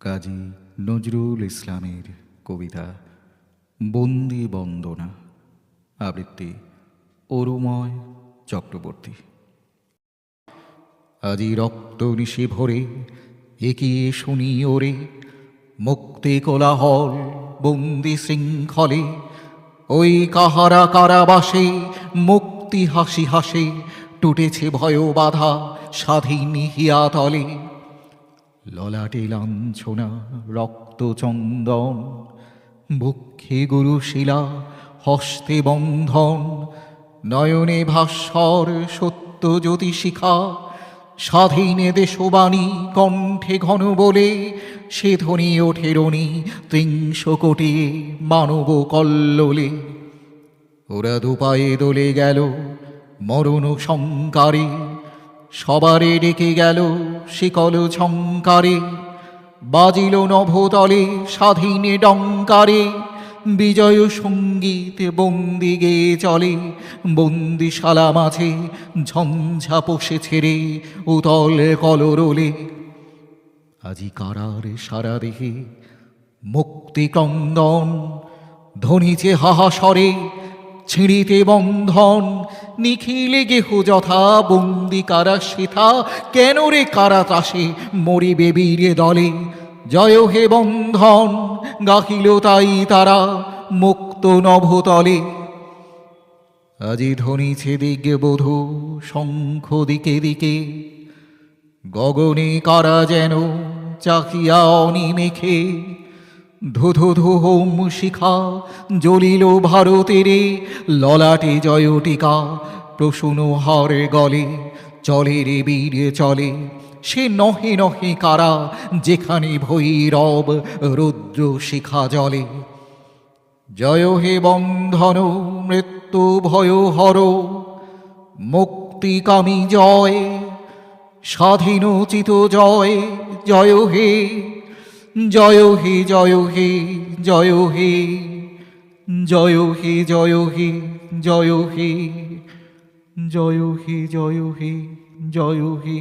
কাজী নজরুল ইসলামের কবিতা বন্দি বন্দনা, আবৃত্তি অরুময় চক্রবর্তী। আজি রক্ত নিশে ভরে একিয়ে শুনি ওরে, মুক্তি কোলাহল বন্দি শৃঙ্খলে, ওই কাহারা কারাবাসে মুক্তি হাসি হাসে, টুটেছে ভয় বাধা স্বাধীন হিয়াতলে। ললাটে লাঞ্ছনা রক্ত চন্দন বুক্ষে গুরুশিলা হস্তে বন্ধন, নয়নে ভাস্বর সত্য জ্যোতি শিখা, স্বাধীনে দেশবাণী কণ্ঠে ঘন বলে, সে ধ্বনি ওঠে রণি কোটি মানব কল্লোলে। ওরা দুপায়ে দোলে গেল মরণ সংকারে সবারে ডেকে গেল শিকল ঝঙ্কারে। বাজিল নভতলে স্বাধীনে ডঙ্কারে। বিজয় সংগীত বন্দি গেয়ে চলে বন্দি বন্দিশালা মাঝে ঝঞ্ঝা পোষে ছেড়ে উতল কলরোলে। আজি কারার সারা দেহে মুক্তি ক্রন্দন ধ্বনিছে হাহাসরে। ছিঁড়িতে বন্ধন, নিখিলে গেহ যথা বন্দি কারা সেথা, কেন রে কারা ত্রাসে মরিবে বীরে দলে? জয় হে বন্ধন, গাহিল তাই তারা মুক্ত নভতলে। আজি ধ্বনিছে দিগে বধূ শঙ্খ দিকে দিকে, গগনে কারা যেন চাকিয়া অনিমেখে ধুধু ধু হোম শিখা জ্বলিল ভারতেরে ললাটে জয়টিকা, প্রসূন হরে গলে চলে রে বীর চলে। সে নহে নহে কারা যেখানে ভৈরব রুদ্র শিখা জলে। জয় হে বন্ধন, মৃত্যু ভয় হর মুক্তিকামী জয় স্বাধীনোচিত জয় জয় হে জয় হি জয় হি জয় হি জয় হি জয় হি জয় হি জয় হি জয় হি জয় হে